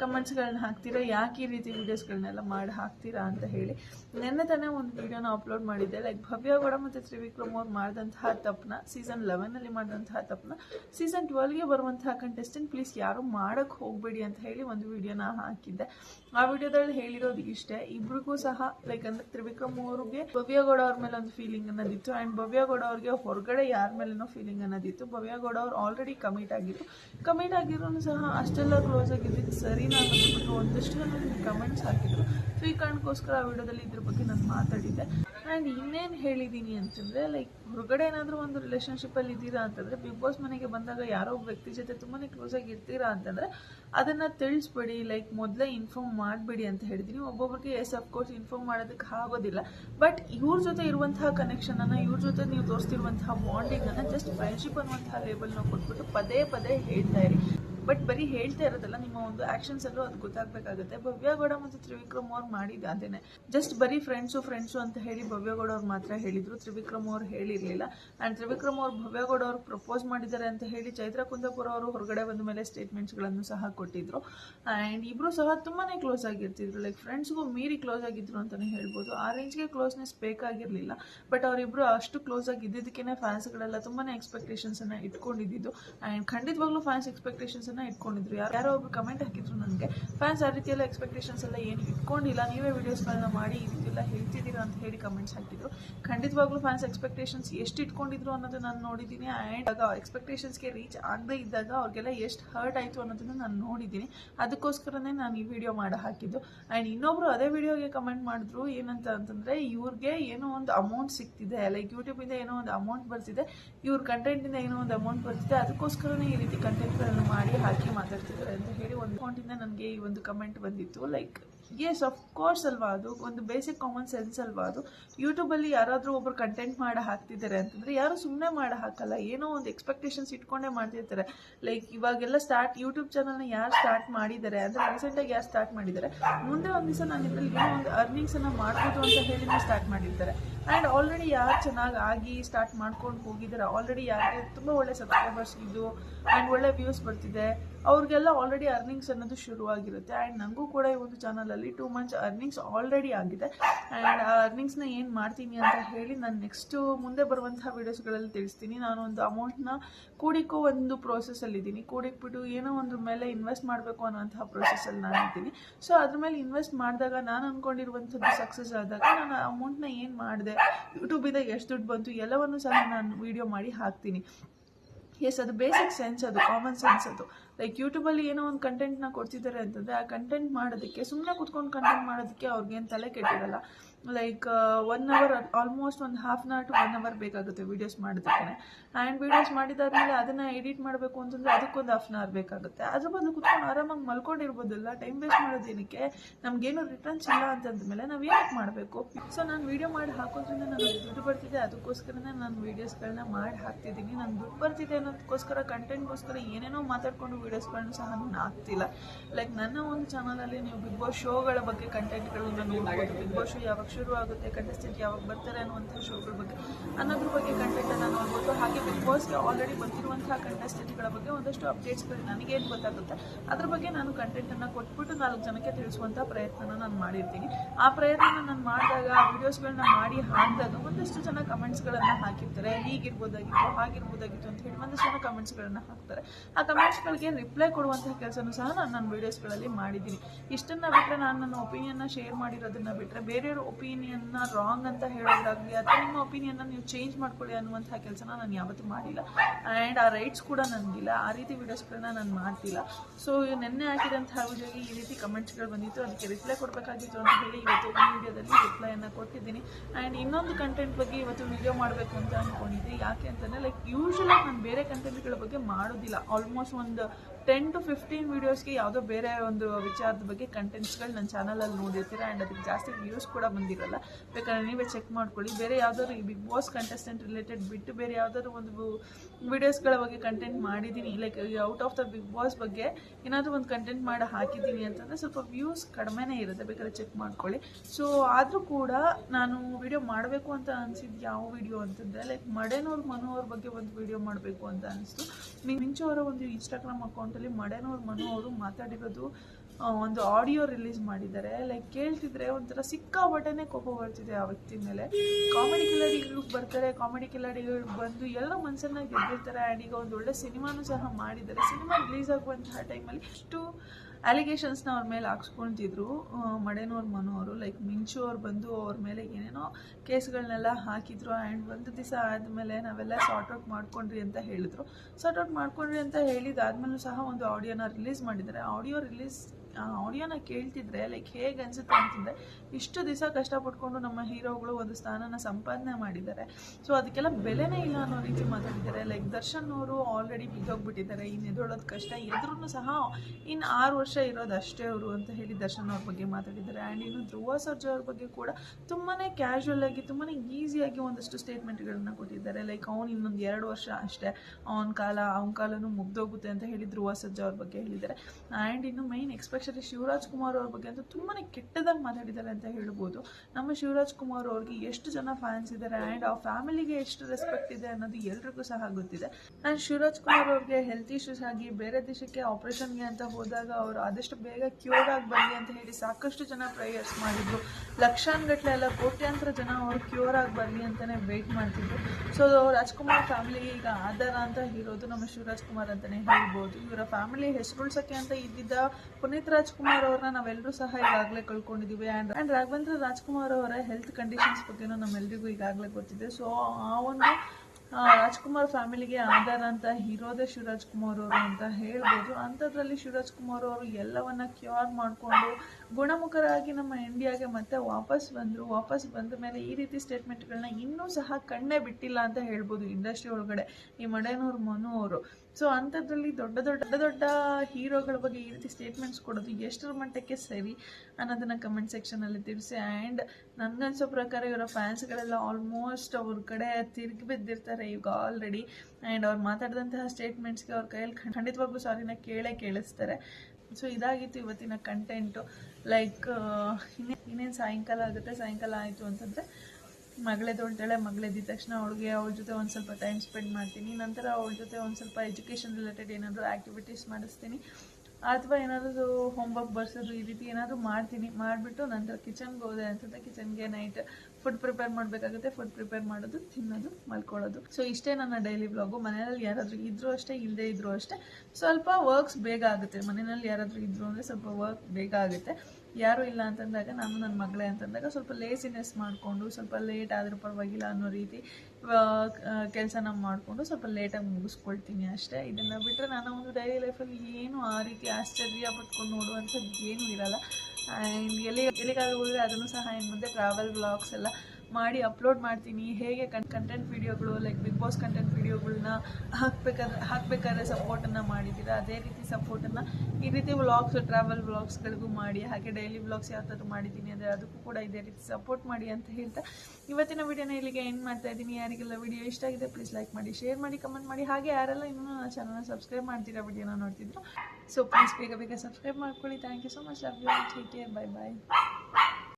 ಕಮೆಂಟ್ಸ್ಗಳನ್ನ ಹಾಕ್ತೀರಾ? ಯಾಕೆ ಈ ರೀತಿ ವೀಡಿಯೋಸ್ಗಳನ್ನೆಲ್ಲ ಮಾಡಿ ಹಾಕ್ತೀರಾ ಅಂತ ಹೇಳಿ. ನಿನ್ನೆ ತಾನೇ ಒಂದು ವೀಡಿಯೋನ ಅಪ್ಲೋಡ್ ಮಾಡಿದ್ದೆ. ಲೈಕ್ ಭವ್ಯ ಗೌಡ ಮತ್ತು ತ್ರಿವಿಕ್ರಮ್ ಅವ್ರು ಮಾಡಿದಂತಹ ತಪ್ಪನ್ನ ಸೀಸನ್ ಲೆವೆನಲ್ಲಿ ಮಾಡಿದಂತಹ ತಪ್ಪನ್ನ ಸೀಸನ್ ಟ್ವೆಲ್ಗೆ ಬರುವಂತಹ ಕಂಟೆಸ್ಟೆಂಟ್ ಪ್ಲೀಸ್ ಯಾರು ಮಾಡೋಕ್ಕೆ ಹೋಗಬೇಡಿ ಅಂತ ಹೇಳಿ ಒಂದು ವೀಡಿಯೋನ ಹಾಕಿದ್ದೆ. ಆ ವಿಡಿಯೋದಲ್ಲಿ ಹೇಳಿರೋದು ಇಷ್ಟೇ. ಇಬ್ರಿಗೂ ಸಹ ಲೈಕ್ ಅಂದ್ರೆ ತ್ರಿವಿಕ್ರಮ್ ಅವ್ರಿಗೆ ಭವ್ಯಗೌಡ ಅವ್ರ ಮೇಲೆ ಒಂದು ಫೀಲಿಂಗ್ ಅನ್ನೋದಿತ್ತು. ಆ್ಯಂಡ್ ಭವ್ಯಗೌಡ ಅವ್ರಿಗೆ ಹೊರಗಡೆ ಯಾರ ಮೇಲೇನೋ ಫೀಲಿಂಗ್ ಅನ್ನೋದಿತ್ತು. ಭವ್ಯಗೌಡ ಅವ್ರು ಆಲ್ರೆಡಿ ಕಮಿಟ್ ಆಗಿದ್ರು. ಕಮಿಟ್ ಆಗಿರೋನು ಸಹ ಅಷ್ಟೆಲ್ಲ ಕ್ಲೋಸ್ ಆಗಿದ್ದು ಸರಿನಾ ಅನ್ನೋದ್ಬಿಟ್ಟು ಒಂದಷ್ಟು ಜನ ಕಮೆಂಟ್ಸ್ ಹಾಕಿದ್ರು. ಸೊ ಈ ಕಾರಣಕ್ಕೋಸ್ಕರ ಆ ವಿಡಿಯೋದಲ್ಲಿ ಇದ್ರ ಬಗ್ಗೆ ನಾನು ಮಾತಾಡಿದ್ದೆ. ಆ್ಯಂಡ್ ಇನ್ನೇನು ಹೇಳಿದ್ದೀನಿ ಅಂತಂದರೆ ಲೈಕ್ ಹೊರಗಡೆ ಏನಾದರೂ ಒಂದು ರಿಲೇಷನ್ಶಿಪ್ಪಲ್ಲಿ ಇದ್ದೀರಾ ಅಂತಂದರೆ ಬಿಗ್ ಬಾಸ್ ಮನೆಗೆ ಬಂದಾಗ ಯಾರೋ ವ್ಯಕ್ತಿ ಜೊತೆ ತುಂಬಾ ಕ್ಲೋಸ್ ಆಗಿ ಇರ್ತೀರಾ ಅಂತಂದರೆ, ಅದನ್ನು ತಿಳಿಸ್ಬೇಡಿ ಲೈಕ್ ಮೊದಲೇ ಇನ್ಫಾರ್ಮ್ ಮಾಡಬೇಡಿ ಅಂತ ಹೇಳಿದ್ದೀನಿ ಒಬ್ಬೊಬ್ಬರಿಗೆ ಎಸ್ ಅಫ್ಕೋರ್ಸ್ ಇನ್ಫಾರ್ಮ್ ಮಾಡೋದಕ್ಕೆ ಆಗೋದಿಲ್ಲ. ಬಟ್ ಇವ್ರ ಜೊತೆ ಇರುವಂತಹ ಕನೆಕ್ಷನನ್ನು ಇವ್ರ ಜೊತೆ ನೀವು ತೋರಿಸ್ತಿರುವಂತಹ ಬಾಂಡಿಂಗನ್ನು ಜಸ್ಟ್ ಫ್ರೆಂಡ್ಶಿಪ್ ಅನ್ನುವಂತಹ ಲೇಬಲ್ನ ಕೊಟ್ಬಿಟ್ಟು ಪದೇ ಪದೇ ಹೇಳ್ತಾ ಇರಿ. ಬಟ್ ಬರೀ ಹೇಳ್ತಾ ಇರೋದಲ್ಲ, ನಿಮ್ಮ ಒಂದು ಆಕ್ಷನ್ಸ್ ಅಲ್ಲೂ ಅದು ಗೊತ್ತಾಗಬೇಕಾಗುತ್ತೆ. ಭವ್ಯಗೌಡ ಮತ್ತು ತ್ರಿವಿಕ್ರಮ್ ಅವ್ರು ಮಾಡಿದ್ದು ಅದೇನೆ ಜಸ್ಟ್ ಬರೀ ಫ್ರೆಂಡ್ಸು ಫ್ರೆಂಡ್ಸು ಅಂತ ಹೇಳಿ ಭವ್ಯಗೌಡ ಅವ್ರು ಮಾತ್ರ ಹೇಳಿದ್ರು. ತ್ರಿವಿಕ್ರಮ್ ಅವ್ರು ಹೇಳಿರಲಿಲ್ಲ. ಆ್ಯಂಡ್ ತ್ರಿವಿಕ್ರಮ್ ಅವ್ರು ಭವ್ಯಗೌಡ ಅವ್ರು ಪ್ರಪೋಸ್ ಮಾಡಿದ್ದಾರೆ ಅಂತ ಹೇಳಿ ಚೈತ್ರ ಕುಂದಾಪುರ ಅವರು ಹೊರಗಡೆ ಬಂದ ಮೇಲೆ ಸ್ಟೇಟ್ಮೆಂಟ್ಸ್ಗಳನ್ನು ಸಹ ಕೊಟ್ಟಿದ್ರು. ಆ್ಯಂಡ್ ಇಬ್ಬರು ಸಹ ತುಂಬಾ ಕ್ಲೋಸ್ ಆಗಿರ್ತಿದ್ರು. ಲೈಕ್ ಫ್ರೆಂಡ್ಸ್ಗೂ ಮೀರಿ ಕ್ಲೋಸ್ ಆಗಿದ್ರು ಅಂತಲೇ ಹೇಳ್ಬೋದು. ಆ ರೇಂಜ್ಗೆ ಕ್ಲೋಸ್ನೆಸ್ ಬೇಕಾಗಿರಲಿಲ್ಲ ಬಟ್ ಅವರಿಬ್ಬರು ಅಷ್ಟು ಕ್ಲೋಸ್ ಆಗಿ ಇದ್ದಿದ್ದಕ್ಕೇ ಫ್ಯಾನ್ಸ್ಗಳೆಲ್ಲ ತುಂಬಾ ಎಕ್ಸ್ಪೆಕ್ಟೇಷನ್ಸನ್ನು ಇಟ್ಕೊಂಡಿದ್ದು ಆ್ಯಂಡ್ ಖಂಡಿತವಾಗ್ಲೂ ಫ್ಯಾನ್ಸ್ ಎಕ್ಸ್ಪೆಕ್ಟೇಷನ್ಸ್ ಇಟ್ಕೊಂಡಿದ್ರು. ಯಾರು, ಯಾರೋ ಒಬ್ರು ಕಮೆಂಟ್ ಹಾಕಿದ್ರು ನನಗೆ ಫ್ಯಾನ್ಸ್ ಆ ರೀತಿ ಎಲ್ಲ ಎಕ್ಸ್ಪೆಕ್ಟೇಷನ್ಸ್ ಎಲ್ಲ ಏನು ಇಟ್ಕೊಂಡಿಲ್ಲ, ನೀವೇ ವೀಡಿಯೋಸ್ಗಳನ್ನ ಮಾಡಿ ಈ ಹೇಳ್ತಿದ್ದೀರಾ ಅಂತ ಹೇಳಿ ಕಮೆಂಟ್ಸ್ ಹಾಕಿದ್ರು. ಖಂಡಿತವಾಗ್ಲೂ ಫ್ಯಾನ್ಸ್ ಎಕ್ಸ್ಪೆಕ್ಟೇಷನ್ಸ್ ಎಷ್ಟು ಇಟ್ಕೊಂಡಿದ್ರು ಅನ್ನೋದು ನಾನು ನೋಡಿದ್ದೀನಿ ಆ್ಯಂಡ್ ಆಗ ಎಕ್ಸ್ಪೆಕ್ಟೇಷನ್ಸ್ಗೆ ರೀಚ್ ಆಗದೇ ಇದ್ದಾಗ ಅವ್ರಿಗೆಲ್ಲ ಎಷ್ಟು ಹರ್ಟ್ ಆಯಿತು ಅನ್ನೋದನ್ನು ನಾನು ನೋಡಿದ್ದೀನಿ. ಅದಕ್ಕೋಸ್ಕರನೇ ನಾನು ಈ ವಿಡಿಯೋ ಮಾಡಿ ಹಾಕಿದ್ದು. ಆ್ಯಂಡ್ ಇನ್ನೊಬ್ರು ಅದೇ ವಿಡಿಯೋಗೆ ಕಮೆಂಟ್ ಮಾಡಿದ್ರು ಏನಂತ ಅಂತಂದರೆ, ಇವ್ರಿಗೆ ಏನೋ ಒಂದು ಅಮೌಂಟ್ ಸಿಗ್ತಿದೆ ಲೈಕ್ ಯೂಟ್ಯೂಬಿಂದ ಏನೋ ಒಂದು ಅಮೌಂಟ್ ಬರ್ತಿದೆ, ಇವ್ರ ಕಂಟೆಂಟಿಂದ ಏನೋ ಒಂದು ಅಮೌಂಟ್ ಬರ್ತಿದೆ, ಅದಕ್ಕೋಸ್ಕರನೇ ಈ ರೀತಿ ಕಂಟೆಂಟ್ಗಳನ್ನು ಮಾಡಿ ಹಾಕಿ ಮಾತಾಡ್ತಿದ್ದಾರೆ ಅಂತ ಹೇಳಿ ಒಂದು ಅಕೌಂಟಿಂದ ನನಗೆ ಈ ಒಂದು ಕಮೆಂಟ್ ಬಂದಿತ್ತು. ಲೈಕ್ ಎಸ್ ಆಫ್ ಕೋರ್ಸ್ ಅಲ್ವಾ ಅದು? ಒಂದು ಬೇಸಿಕ್ ಕಾಮನ್ ಸೆನ್ಸ್ ಅಲ್ವಾ ಅದು? ಯೂಟ್ಯೂಬಲ್ಲಿ ಯಾರಾದರೂ ಒಬ್ಬರು ಕಂಟೆಂಟ್ ಮಾಡಿ ಹಾಕ್ತಿದ್ದಾರೆ ಅಂತಂದರೆ ಯಾರು ಸುಮ್ಮನೆ ಮಾಡಿ ಹಾಕಲ್ಲ. ಏನೋ ಒಂದು ಎಕ್ಸ್ಪೆಕ್ಟೇಷನ್ಸ್ ಇಟ್ಕೊಂಡೇ ಮಾಡ್ತಿರ್ತಾರೆ. ಲೈಕ್ ಇವಾಗೆಲ್ಲ ಸ್ಟಾರ್ಟ್ ಯೂಟ್ಯೂಬ್ ಚಾನಲ್ನ ಯಾರು ಸ್ಟಾರ್ಟ್ ಮಾಡಿದ್ದಾರೆ ಅಂದರೆ ರೀಸೆಂಟಾಗಿ ಯಾರು ಸ್ಟಾರ್ಟ್ ಮಾಡಿದ್ದಾರೆ ಮುಂದೆ ಒಂದು ದಿವಸ ನಾನು ಇದರಲ್ಲಿ ಏನೋ ಒಂದು ಅರ್ನಿಂಗ್ಸನ್ನು ಮಾಡ್ಬೋದು ಅಂತ ಹೇಳಿ ಸ್ಟಾರ್ಟ್ ಮಾಡಿರ್ತಾರೆ. ಆ್ಯಂಡ್ ಆಲ್ರೆಡಿ ಯಾರು ಚೆನ್ನಾಗಿ ಆಗಿ ಸ್ಟಾರ್ಟ್ ಮಾಡ್ಕೊಂಡು ಹೋಗಿದ್ದಾರೆ ಆಲ್ರೆಡಿ ಯಾರಿಗೆ ತುಂಬ ಒಳ್ಳೆ ಸಬ್ಸ್ಕ್ರೈಬರ್ಸ್ ಇದ್ದು ಆ್ಯಂಡ್ ಒಳ್ಳೆ ವ್ಯೂಸ್ ಬರ್ತಿದೆ. ಅವ್ರಿಗೆಲ್ಲ ಆಲ್ರೆಡಿ ಅರ್ನಿಂಗ್ಸ್ ಅನ್ನೋದು ಶುರುವಾಗಿರುತ್ತೆ. ಆ್ಯಂಡ್ ನನಗೂ ಕೂಡ ಈ ಒಂದು ಚಾನಲಲ್ಲಿ ಟೂ ಮಂತ್ಸ್ ಅರ್ನಿಂಗ್ಸ್ ಆಲ್ರೆಡಿ ಆಗಿದೆ. ಆ್ಯಂಡ್ ಆ ಅರ್ನಿಂಗ್ಸ್ನ ಏನು ಮಾಡ್ತೀನಿ ಅಂತ ಹೇಳಿ ನಾನು ನೆಕ್ಸ್ಟು ಮುಂದೆ ಬರುವಂತಹ ವೀಡಿಯೋಸ್ಗಳಲ್ಲಿ ತಿಳಿಸ್ತೀನಿ. ನಾನು ಒಂದು ಅಮೌಂಟ್ನ ಕೂಡಿಕೋ ಒಂದು ಪ್ರೋಸೆಸ್ಸಲ್ಲಿದ್ದೀನಿ ಕೂಡಿಕ್ಬಿಟ್ಟು ಏನೋ ಒಂದು ಮೇಲೆ ಇನ್ವೆಸ್ಟ್ ಮಾಡಬೇಕು ಅನ್ನೋಂತಹ ಪ್ರೋಸೆಸ್ಸಲ್ಲಿ ನಾನು ಇದ್ದೀನಿ. ಸೊ ಅದ್ರ ಮೇಲೆ ಇನ್ವೆಸ್ಟ್ ಮಾಡಿದಾಗ ನಾನು ಅಂದ್ಕೊಂಡಿರುವಂಥದ್ದು ಸಕ್ಸಸ್ ಆದಾಗ ನಾನು ಆ ಅಮೌಂಟ್ನ ಏನು ಮಾಡಿದೆ ಯೂಟ್ಯೂಬಿಂದ ಎಷ್ಟು ದುಡ್ಡು ಬಂತು ಎಲ್ಲವನ್ನು ಸಹ ನಾನು ವೀಡಿಯೋ ಮಾಡಿ ಹಾಕ್ತೀನಿ. ಎಸ್ ಅದು ಬೇಸಿಕ್ ಸೆನ್ಸ್ ಅದು ಕಾಮನ್ ಸೆನ್ಸ್ ಅದು. ಲೈಕ್ ಯೂಟ್ಯೂಬಲ್ಲಿ ಏನೋ ಒಂದು ಕಂಟೆಂಟ್ನ ಕೊಡ್ತಿದ್ದಾರೆ ಅಂತಂದರೆ, ಆ ಕಂಟೆಂಟ್ ಮಾಡೋದಕ್ಕೆ ಸುಮ್ಮನೆ ಕೂತ್ಕೊಂಡು ಕಂಟೆಂಟ್ ಮಾಡೋದಕ್ಕೆ ಅವ್ರಿಗೇನು ತಲೆ ಕೆಟ್ಟಿರಲ್ಲ. ಲೈಕ್ ಒನ್ ಅವರ್ ಆಲ್ಮೋಸ್ಟ್ ಒಂದು half an hour to one hour ಬೇಕಾಗುತ್ತೆ ವೀಡಿಯೋಸ್ ಮಾಡೋದಕ್ಕೆ ಆ್ಯಂಡ್ ವೀಡಿಯೋಸ್ ಮಾಡಿದಾದ್ಮೇಲೆ ಅದನ್ನು ಎಡಿಟ್ ಮಾಡಬೇಕು ಅಂತಂದರೆ ಅದಕ್ಕೊಂದು ಹಾಫ್ ಆನ್ ಅವರ್ ಬೇಕಾಗುತ್ತೆ. ಅದ್ರ ಬದಲು ಕುತ್ಕೊಂಡು ಆರಾಮಾಗಿ ಮಲ್ಕೊಂಡಿರ್ಬೋದಲ್ಲ ಟೈಮ್ ವೇಸ್ಟ್ ಮಾಡೋದೇನಕ್ಕೆ ನಮಗೇನು ರಿಟರ್ನ್ಸ್ ಇಲ್ಲ ಅಂತಂದ್ಮೇಲೆ ನಾವು ಏನಕ್ಕೆ ಮಾಡಬೇಕು? ಸೊ ನಾನು ವೀಡಿಯೋ ಮಾಡಿ ಹಾಕೋದ್ರಿಂದ ನನಗೆ ದುಡ್ಡು ಬರ್ತಿದೆ, ಅದಕ್ಕೋಸ್ಕರನೇ ನಾನು ವೀಡಿಯೋಸ್ಗಳನ್ನ ಮಾಡಿ ಹಾಕ್ತಿದ್ದೀನಿ ನಾನು ದುಡ್ಡು ಬರ್ತಿದೆ ಅನ್ನೋದಕ್ಕೋಸ್ಕರ ಕಂಟೆಂಟ್ಗೋಸ್ಕರ ಏನೇನೋ ಮಾತಾಡ್ಕೊಂಡು ವೀಡಿಯೋಸ್ಗಳನ್ನು ಸಹ ನಾನು ಹಾಕ್ತಿಲ್ಲ. ಲೈಕ್ ನನ್ನ ಒಂದು ಚಾನಲಲ್ಲಿ ನೀವು ಬಿಗ್ ಬಾಸ್ ಶೋಗಳ ಬಗ್ಗೆ ಕಂಟೆಂಟ್ಗಳನ್ನ ನೋಡ್ಬೋದು ಬಿಗ್ ಬಾಸ್ ಶೋ ಯಾವಾಗ ಶುರು ಆಗುತ್ತೆ ಕಂಟೆಸ್ಟೆಂಟ್ ಯಾವಾಗ ಬರ್ತಾರೆ ಅನ್ನುವಂಥ ಶೋಗಳ ಬಗ್ಗೆ. ಅನ್ನೋದ್ರ ಬಗ್ಗೆ ಕಂಟೆಂಟನ್ನು ನೋಡ್ಬೋದು. ಹಾಗೆ ಬಿಗ್ ಬಾಸ್ಗೆ ಆಲ್ರೆಡಿ ಬಂದಿರುವಂತಹ ಕಂಟೆಸ್ಟೆಂಟ್ಗಳ ಬಗ್ಗೆ ಒಂದಷ್ಟು ಅಪ್ಡೇಟ್ಸ್ಗಳು ನನಗೇನು ಗೊತ್ತಾಗುತ್ತೆ. ಅದ್ರ ಬಗ್ಗೆ ನಾನು ಕಂಟೆಂಟನ್ನು ಕೊಟ್ಬಿಟ್ಟು ನಾಲ್ಕು ಜನಕ್ಕೆ ತಿಳಿಸುವಂಥ ಪ್ರಯತ್ನನ ನಾನು ಮಾಡಿರ್ತೀನಿ. ಆ ಪ್ರಯತ್ನ ನಾನು ಮಾಡಿದಾಗ, ಆ ವಿಡಿಯೋಸ್ಗಳನ್ನ ಮಾಡಿ ಹಾಕಿದಾಗ ಒಂದಷ್ಟು ಜನ ಕಮೆಂಟ್ಸ್ಗಳನ್ನು ಹಾಕಿರ್ತಾರೆ. ಹೀಗಿರ್ಬೋದಾಗಿತ್ತು, ಹಾಗಿರ್ಬೋದಾಗಿತ್ತು ಅಂತ ಹೇಳಿ ಒಂದಷ್ಟು ಜನ ಕಮೆಂಟ್ಸ್ಗಳನ್ನು ಹಾಕ್ತಾರೆ. ಆ ಕಮೆಂಟ್ಸ್ಗಳಿಗೆ ರಿಪ್ಲೈ ಕೊಡುವಂತಹ ಕೆಲಸನೂ ಸಹ ನಾನು ನನ್ನ ವೀಡಿಯೋಸ್ಗಳಲ್ಲಿ ಮಾಡಿದ್ದೀನಿ. ಇಷ್ಟನ್ನ ಬಿಟ್ಟರೆ ನಾನು ನನ್ನ ಒಪಿನಿಯನ್ನ ಶೇರ್ ಮಾಡಿರೋದನ್ನ ಬಿಟ್ಟರೆ ಬೇರೆಯವ್ರ ಒಪಿನಿಯನ್ನ ರಾಂಗ್ ಅಂತ ಹೇಳೋದಾಗಲಿ ಅಥವಾ ನಿಮ್ಮ ಒಪಿನಿಯನ್ನ ನೀವು ಚೇಂಜ್ ಮಾಡ್ಕೊಳ್ಳಿ ಅನ್ನುವಂತಹ ಕೆಲಸನ ನಾನು ಯಾವತ್ತೂ ಮಾಡಿಲ್ಲ. ಆ್ಯಂಡ್ ಆ ರೈಟ್ಸ್ ಕೂಡ ನನಗಿಲ್ಲ. ಆ ರೀತಿ ವೀಡಿಯೋಸ್ಗಳನ್ನ ನಾನು ಮಾಡ್ತಿಲ್ಲ. ಸೊ ನೆನ್ನೆ ಹಾಕಿದಂತಹ ವಿಡಿಯೋಗೆ ಈ ರೀತಿ ಕಮೆಂಟ್ಸ್ಗಳು ಬಂದಿತ್ತು. ಅದಕ್ಕೆ ರಿಪ್ಲೈ ಕೊಡಬೇಕಾಗಿತ್ತು ಅಂತ ಹೇಳಿ ಇವತ್ತು ಈ ವಿಡಿಯೋದಲ್ಲಿ ರಿಪ್ಲೈಯನ್ನು ಕೊಟ್ಟಿದ್ದೀನಿ. ಆ್ಯಂಡ್ ಇನ್ನೊಂದು ಕಂಟೆಂಟ್ ಬಗ್ಗೆ ಇವತ್ತು ವಿಡಿಯೋ ಮಾಡಬೇಕು ಅಂತ ಅಂದ್ಕೊಂಡಿದ್ದೆ ಯಾಕೆ ಅಂತಂದರೆ ಲೈಕ್ ಯೂಶ್ವಲಾಗಿ ನಾನು ಬೇರೆ ಕಂಟೆಂಟ್ಗಳ ಬಗ್ಗೆ ಮಾಡೋದಿಲ್ಲ. ಆಲ್ಮೋಸ್ಟ್ ಒಂದು ಟೆನ್ ಟು ಫಿಫ್ಟೀನ್ ವೀಡಿಯೋಸ್ಗೆ ಯಾವುದೋ ಬೇರೆ ಒಂದು ವಿಚಾರದ ಬಗ್ಗೆ ಕಂಟೆಂಟ್ಸ್ಗಳು ನನ್ನ ಚಾನಲಲ್ಲಿ ನೋಡಿರ್ತೀರ ಆ್ಯಂಡ್ ಅದಕ್ಕೆ ಜಾಸ್ತಿ ವ್ಯೂಸ್ ಕೂಡ ಬಂದಿರಲ್ಲ. ಬೇಕಾದ್ರೆ ನೀವೇ ಚೆಕ್ ಮಾಡ್ಕೊಳ್ಳಿ. ಬೇರೆ ಯಾವುದಾದ್ರು ಈ ಬಿಗ್ ಬಾಸ್ ಕಂಟೆಸ್ಟೆಂಟ್ ರಿಲೇಟೆಡ್ ಬಿಟ್ಟು ಬೇರೆ ಯಾವುದಾದ್ರು ಒಂದು ವೀಡಿಯೋಸ್ಗಳ ಬಗ್ಗೆ ಕಂಟೆಂಟ್ ಮಾಡಿದ್ದೀನಿ like out of the Bigg Boss ಬಗ್ಗೆ ಏನಾದರೂ ಒಂದು ಕಂಟೆಂಟ್ ಮಾಡಿ ಹಾಕಿದ್ದೀನಿ ಅಂತಂದರೆ ಸ್ವಲ್ಪ ವ್ಯೂಸ್ ಕಡಿಮೆನೇ ಇರುತ್ತೆ. ಬೇಕಾದ್ರೆ ಚೆಕ್ ಮಾಡ್ಕೊಳ್ಳಿ. ಸೊ ಆದರೂ ಕೂಡ ನಾನು ವಿಡಿಯೋ ಮಾಡಬೇಕು ಅಂತ ಅನಿಸಿದ್ದು ಯಾವ ವಿಡಿಯೋ ಅಂತಂದರೆ ಲೈಕ್ ಮಡೆನೂರ್ ಮನೋವ್ರ ಬಗ್ಗೆ ಒಂದು ವಿಡಿಯೋ ಮಾಡಬೇಕು ಅಂತ ಅನಿಸ್ತು. ಮಿಂಚು ಅವರ ಒಂದು ಇನ್ಸ್ಟಾಗ್ರಾಮ್ ಅಕೌಂಟಲ್ಲಿ ಮಡೆನವ್ರು ಮನು ಅವರು ಮಾತಾಡಿರೋದು ಒಂದು ಆಡಿಯೋ ರಿಲೀಸ್ ಮಾಡಿದ್ದಾರೆ. ಲೈಕ್ ಕೇಳ್ತಿದ್ರೆ ಒಂಥರ ಸಿಕ್ಕಾಪಟ್ಟೆನೇ ಕೋಪ ಬರ್ತಿದೆ ಆ ವ್ಯಕ್ತಿ ಮೇಲೆ. ಕಾಮಿಡಿ ಕಿಲಾಡಿಗಳು ಬರ್ತಾರೆ ಕಾಮಿಡಿ ಕಿಲಾಡಿಗಳು ಬಂದು ಎಲ್ಲ ಮನಸ್ಸನ್ನ ಗೆದ್ದಿರ್ತಾರೆ. ಆ್ಯಂಡ್ ಈಗ ಒಂದು ಒಳ್ಳೆ ಸಿನಿಮಾನು ಸಹ ಮಾಡಿದ್ದಾರೆ. ಸಿನಿಮಾ ರಿಲೀಸ್ ಆಗುವಂತಹ ಟೈಮಲ್ಲಿ ಇಷ್ಟು ಅಲಿಗೇಷನ್ಸ್ನ ಅವ್ರ ಮೇಲೆ ಹಾಕ್ಸ್ಕೊಳ್ತಿದ್ರು. ಆ, ಮನೋರು ಮನು ಅವರು ಲೈಕ್ ಮಿಂಚು ಅವ್ರು ಬಂದು ಅವ್ರ ಮೇಲೆ ಏನೇನೋ ಕೇಸ್ಗಳನ್ನೆಲ್ಲ ಹಾಕಿದ್ರು ಆ್ಯಂಡ್ ಒಂದು ದಿವಸ ಆದಮೇಲೆ ನಾವೆಲ್ಲ ಸಾರ್ಟ್ ಔಟ್ ಮಾಡ್ಕೊಂಡ್ರಿ ಅಂತ ಹೇಳಿದ್ರು. ಸಾರ್ಟ್ ಔಟ್ ಮಾಡ್ಕೊಂಡ್ರಿ ಅಂತ ಹೇಳಿದಾದ್ಮೇಲೂ ಸಹ ಒಂದು ಆಡಿಯೋನ ರಿಲೀಸ್ ಮಾಡಿದ್ದಾರೆ. ಆಡಿಯೋ ರಿಲೀಸ್ ಆ ಆಡಿಯೋನ ಕೇಳ್ತಿದ್ರೆ ಲೈಕ್ ಹೇಗೆ ಅನ್ಸುತ್ತೆ ಅಂತಂದರೆ, ಇಷ್ಟು ದಿವಸ ಕಷ್ಟಪಟ್ಕೊಂಡು ನಮ್ಮ ಹೀರೋಗಳು ಒಂದು ಸ್ಥಾನನ ಸಂಪಾದನೆ ಮಾಡಿದ್ದಾರೆ. ಸೊ ಅದಕ್ಕೆಲ್ಲ ಬೆಲೆನೇ ಇಲ್ಲ ಅನ್ನೋ ರೀತಿ ಮಾತಾಡಿದ್ದಾರೆ. ಲೈಕ್ ದರ್ಶನ್ ಅವರು ಆಲ್ರೆಡಿ ಬಿದ್ದೋಗ್ಬಿಟ್ಟಿದ್ದಾರೆ ಇನ್ನು ಎದೊಳೋದು ಕಷ್ಟ ಎದ್ರು ಸಹ ಇನ್ನು ಆರು ವರ್ಷ ಇರೋದು ಅಷ್ಟೇ ಅವರು ಅಂತ ಹೇಳಿ ದರ್ಶನ್ ಅವ್ರ ಬಗ್ಗೆ ಮಾತಾಡಿದ್ದಾರೆ. ಆ್ಯಂಡ್ ಇನ್ನು ಧ್ರುವ ಸರ್ಜಾ ಅವ್ರ ಬಗ್ಗೆ ಕೂಡ ತುಂಬಾ ಕ್ಯಾಶುವಲ್ ಆಗಿ ತುಂಬಾ ಈಸಿಯಾಗಿ ಒಂದಷ್ಟು ಸ್ಟೇಟ್ಮೆಂಟ್ಗಳನ್ನು ಕೊಟ್ಟಿದ್ದಾರೆ. ಲೈಕ್ ಅವ್ನು ಇನ್ನೊಂದು ಎರಡು ವರ್ಷ ಅಷ್ಟೇ. ಅವನ ಕಾಲ, ಅವನ ಕಾಲನೂ ಮುಗ್ದೋಗುತ್ತೆ ಅಂತ ಹೇಳಿ ಧ್ರುವ ಸರ್ಜಾ ಅವ್ರ ಬಗ್ಗೆ ಹೇಳಿದ್ದಾರೆ. ಆ್ಯಂಡ್ ಇನ್ನು ಮೈನ್ ಎಕ್ಸ್ಪೆಷಲಿ ಶಿವರಾಜ್ ಕುಮಾರ್ ಅವ್ರ ಬಗ್ಗೆ ಅಂತೂ ತುಂಬಾ ಕೆಟ್ಟದಾಗಿ ಮಾತಾಡಿದ್ದಾರೆ ಅಂತ ಹೇಳ್ಬೋದು. ನಮ್ಮ ಶಿವರಾಜ್ ಕುಮಾರ್ ಅವ್ರಿಗೆ ಎಷ್ಟು ಜನ ಫ್ಯಾನ್ಸ್ ಇದ್ದಾರೆ ಆ್ಯಂಡ್ ಆ ಫ್ಯಾಮಿಲಿಗೆ ಎಷ್ಟು ರೆಸ್ಪೆಕ್ಟ್ ಇದೆ ಅನ್ನೋದು ಎಲ್ರಿಗೂ ಸಹ ಗೊತ್ತಿದೆ. ಆ್ಯಂಡ್ ಶಿವರಾಜ್ ಕುಮಾರ್ ಅವ್ರಿಗೆ ಹೆಲ್ತ್ ಇಶ್ಯೂಸ್ ಆಗಿ ಬೇರೆ ದೇಶಕ್ಕೆ ಆಪರೇಷನ್ಗೆ ಅಂತ ಹೋದಾಗ ಅವರು ಆದಷ್ಟು ಬೇಗ ಕ್ಯೂರ್ ಆಗಿ ಬನ್ನಿ ಅಂತ ಹೇಳಿ ಸಾಕಷ್ಟು ಜನ ಪ್ರೇಯರ್ಸ್ ಮಾಡಿದ್ರು. ಲಕ್ಷಾನ್ಗಟ್ಲೆ ಎಲ್ಲ ಕೋಟ್ಯಾಂತರ ಜನ ಅವ್ರು ಕ್ಯೂರ್ ಆಗಿ ಬರಲಿ ಅಂತಲೇ ವೆಯ್ಟ್ ಮಾಡ್ತಿದ್ರು. ಸೊ ರಾಜ್ಕುಮಾರ್ ಫ್ಯಾಮಿಲಿಗೆ ಈಗ ಆಧಾರ ಅಂತ ಇರೋದು ನಮ್ಮ ಶಿವರಾಜ್ ಕುಮಾರ್ ಅಂತಲೇ ಹೇಳ್ಬೋದು. ಇವರ ಫ್ಯಾಮಿಲಿ ಹೆಸರುಳ್ಸಕ್ಕೆ ಅಂತ ಇದ್ದಿದ್ದ ಪುನೀತ್ ರಾಜ್ಕುಮಾರ್ ಅವ್ರನ್ನ ನಾವೆಲ್ಲರೂ ಸಹ ಈಗಾಗಲೇ ಕಳ್ಕೊಂಡಿದ್ದೀವಿ ಆ್ಯಂಡ್ ಆ್ಯಂಡ್ ರಾಘವೇಂದ್ರ ರಾಜ್ಕುಮಾರ್ ಅವರ ಹೆಲ್ತ್ ಕಂಡೀಷನ್ಸ್ ಬಗ್ಗೆನೂ ನಮ್ಮೆಲ್ಲರಿಗೂ ಈಗಾಗಲೇ ಗೊತ್ತಿದೆ. ಸೊ ಆ ಒಂದು ರಾಜ್ಕುಮಾರ್ ಫ್ಯಾಮಿಲಿಗೆ ಆಧಾರ ಅಂತ ಇರೋದೇ ಶಿವರಾಜ್ ಕುಮಾರ್ ಅವರು ಅಂತ ಹೇಳ್ಬೋದು. ಅಂಥದ್ರಲ್ಲಿ ಶಿವರಾಜ್ ಕುಮಾರ್ ಅವರು ಎಲ್ಲವನ್ನ ಕ್ಯೂರ್ ಮಾಡಿಕೊಂಡು ಗುಣಮುಖರಾಗಿ ನಮ್ಮ ಇಂಡಿಯಾಗೆ ಮತ್ತೆ ವಾಪಸ್ ಬಂದರು. ವಾಪಸ್ ಬಂದ ಮೇಲೆ ಈ ರೀತಿ ಸ್ಟೇಟ್ಮೆಂಟ್ಗಳನ್ನ ಇನ್ನೂ ಸಹ ಕಣ್ಣೇ ಬಿಟ್ಟಿಲ್ಲ ಅಂತ ಹೇಳ್ಬೋದು ಇಂಡಸ್ಟ್ರಿ ಒಳಗಡೆ. ಈ ಮಡೇನೂರು ಮನು ಅವರು. ಸೊ ಅಂಥದ್ರಲ್ಲಿ ದೊಡ್ಡ ದೊಡ್ಡ ದೊಡ್ಡ ಹೀರೋಗಳ ಬಗ್ಗೆ ಈ ರೀತಿ ಸ್ಟೇಟ್ಮೆಂಟ್ಸ್ ಕೊಡೋದು ಎಷ್ಟರ ಮಟ್ಟಕ್ಕೆ ಸರಿ ಅನ್ನೋದನ್ನು ಕಮೆಂಟ್ ಸೆಕ್ಷನಲ್ಲಿ ತಿಳಿಸಿ. ಆ್ಯಂಡ್ ನನಗನ್ಸೋ ಪ್ರಕಾರ ಇವರ ಫ್ಯಾನ್ಸ್ಗಳೆಲ್ಲ ಆಲ್ಮೋಸ್ಟ್ ಅವ್ರ ಕಡೆ ತಿರುಗಿ ಬಿದ್ದಿರ್ತಾರೆ ಈಗ ಆಲ್ರೆಡಿ ಆ್ಯಂಡ್ ಅವ್ರು ಮಾತಾಡಿದಂತಹ ಸ್ಟೇಟ್ಮೆಂಟ್ಸ್ಗೆ ಅವ್ರ ಕೈಯಲ್ಲಿ ಖಂಡಿತವಾಗ್ಲೂ ಸಾರಿನ ಕೇಳೇ ಕೇಳಿಸ್ತಾರೆ. ಸೊ ಇದಾಗಿತ್ತು ಇವತ್ತಿನ ಕಂಟೆಂಟು ಲೈಕ್ ಇನ್ನೇ, ಇನ್ನೇನು ಸಾಯಂಕಾಲ ಆಗುತ್ತೆ, ಸಾಯಂಕಾಲ ಆಯಿತು ಅಂತಂದರೆ ಮಗಳೇದೊಳ್ತಾಳೆ ಮಗಳೇದಿದ ತಕ್ಷಣ ಅವಳಿಗೆ ಅವಳ ಜೊತೆ ಒಂದು ಸ್ವಲ್ಪ ಟೈಮ್ ಸ್ಪೆಂಡ್ ಮಾಡ್ತೀನಿ. ನಂತರ ಅವಳ ಜೊತೆ ಒಂದು ಸ್ವಲ್ಪ ಎಜುಕೇಷನ್ ರಿಲೇಟೆಡ್ ಏನಾದರೂ ಆ್ಯಕ್ಟಿವಿಟೀಸ್ ಮಾಡಿಸ್ತೀನಿ. ಅಥವಾ ಏನಾದರೂ ಹೋಮ್ವರ್ಕ್ ಬರ್ಸೋದು ಈ ರೀತಿ ಏನಾದರೂ ಮಾಡ್ತೀನಿ. ಮಾಡಿಬಿಟ್ಟು ನಂತರ ಕಿಚನ್ಗೆ ಹೋದೆ ಅಂತಂದರೆ ಕಿಚನ್ಗೆ ನೈಟ್ ಫುಡ್ ಪ್ರಿಪೇರ್ ಮಾಡಬೇಕಾಗುತ್ತೆ. ಫುಡ್ ಪ್ರಿಪೇರ್ ಮಾಡೋದು, ತಿನ್ನೋದು, ಮಲ್ಕೊಳ್ಳೋದು. ಸೊ ಇಷ್ಟೇ ನನ್ನ ಡೈಲಿ ವ್ಲಾಗು ಮನೆಯಲ್ಲಿ ಯಾರಾದರೂ ಇದ್ದರೂ ಅಷ್ಟೇ ಇಲ್ಲದೇ ಇದ್ದರೂ ಅಷ್ಟೇ. ಸ್ವಲ್ಪ ವರ್ಕ್ಸ್ ಬೇಗ ಆಗುತ್ತೆ. ಮನೆಯಲ್ಲಿ ಯಾರಾದರೂ ಇದ್ದರು ಅಂದರೆ ಸ್ವಲ್ಪ ವರ್ಕ್ ಬೇಗ ಆಗುತ್ತೆ. ಯಾರೂ ಇಲ್ಲ ಅಂತಂದಾಗ ನಾನು ನನ್ನ ಮಗಳೇ ಅಂತಂದಾಗ ಸ್ವಲ್ಪ ಲೇಸಿನೆಸ್ ಮಾಡಿಕೊಂಡು ಸ್ವಲ್ಪ ಲೇಟ್ ಆದರೂ ಪರವಾಗಿಲ್ಲ ಅನ್ನೋ ರೀತಿ ಕೆಲಸನ ಮಾಡಿಕೊಂಡು ಸ್ವಲ್ಪ ಲೇಟಾಗಿ ಮುಗಿಸ್ಕೊಳ್ತೀನಿ ಅಷ್ಟೇ. ಇದನ್ನು ಬಿಟ್ಟರೆ ನಾನು ಒಂದು ಡೈಲಿ ಲೈಫಲ್ಲಿ ಏನು ಆ ರೀತಿ ಆಶ್ಚರ್ಯ ಪಟ್ಕೊಂಡು ನೋಡುವಂಥದ್ದು ಏನೂ ಇರಲ್ಲ. ಆ್ಯಂಡ್ ಎಲ್ಲಿ ಎಲ್ಲಿಗಾದ್ರೂ ಹೋದರೆ ಅದನ್ನು ಸಹ ಇನ್ನು ಮುಂದೆ ಟ್ರಾವೆಲ್ ಬ್ಲಾಗ್ಸ್ ಎಲ್ಲ ಮಾಡಿ ಅಪ್ಲೋಡ್ ಮಾಡ್ತೀನಿ. ಹೇಗೆ ಕನ್ ಕಂಟೆಂಟ್ ವೀಡಿಯೋಗಳು ಲೈಕ್ ಬಿಗ್ ಬಾಸ್ ಕಂಟೆಂಟ್ ವೀಡಿಯೋಗಳನ್ನ ಹಾಕ್ಬೇಕಾದ್ರೆ ಹಾಕಬೇಕಾದ್ರೆ ಸಪೋರ್ಟನ್ನು ಮಾಡಿದ್ದೀರಾ? ಅದೇ ರೀತಿ ಸಪೋರ್ಟನ್ನು ಈ ರೀತಿ ವ್ಲಾಗ್ಸ್ ಟ್ರಾವೆಲ್ ವ್ಲಾಗ್ಸ್ಗಳಿಗೂ ಮಾಡಿ, ಹಾಗೆ ಡೈಲಿ ವ್ಲಾಗ್ಸ್ ಯಾವ ಥರ ಮಾಡಿದ್ದೀನಿ ಅಂದರೆ ಅದಕ್ಕೂ ಕೂಡ ಇದೇ ರೀತಿ ಸಪೋರ್ಟ್ ಮಾಡಿ ಅಂತ ಹೇಳ್ತಾ ಇವತ್ತಿನ ವಿಡಿಯೋನ ಇಲ್ಲಿಗೆ ಏನು ಮಾಡ್ತಾ ಇದ್ದೀನಿ. ಯಾರಿಗೆಲ್ಲ ವಿಡಿಯೋ ಇಷ್ಟ ಆಗಿದೆ ಪ್ಲೀಸ್ ಲೈಕ್ ಮಾಡಿ ಶೇರ್ ಮಾಡಿ ಕಮೆಂಟ್ ಮಾಡಿ. ಹಾಗೆ ಯಾರೆಲ್ಲ ಇನ್ನೂ ನನ್ನ ಚಾನಲ್ನ ಸಬ್ಸ್ಕ್ರೈಬ್ ಮಾಡ್ತೀರಾ ವಿಡಿಯೋನ ನೋಡ್ತಿದ್ರು? ಸೊ ಪ್ಲೀಸ್ ಬೇಗ ಬೇಗ ಸಬ್ಸ್ಕ್ರೈಬ್ ಮಾಡ್ಕೊಳ್ಳಿ. Thank you so much love you take care bye bye